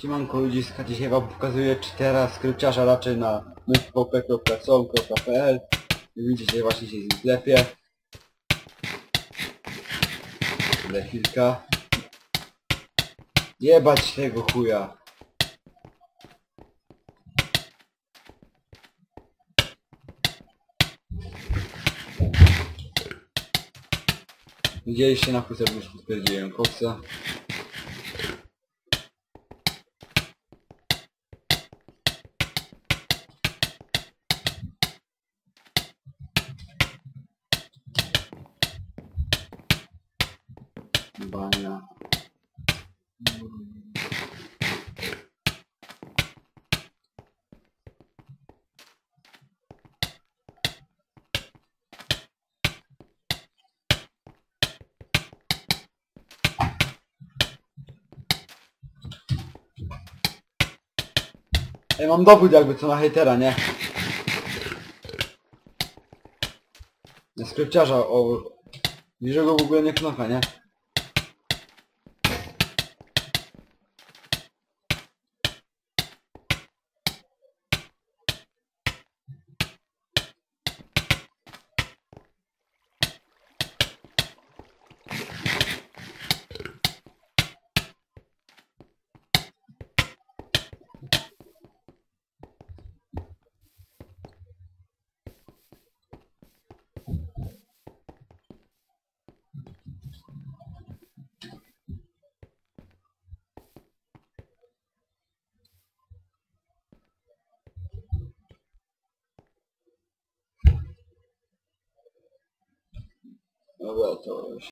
Siemanko ludziska, dzisiaj wam pokazuję cheatera skrypciarza raczej na mypop.com.pl Widzicie właśnie się z nim klepie. Za chwilka. Jebać tego chuja. Widzieliście na chuj serduszku stwierdziłem koksa. Bania. Ej, mam dowód jakby co na hejtera, nie? Na skrypciarza, o... Bliżej go w ogóle nie knoka, nie? laboratories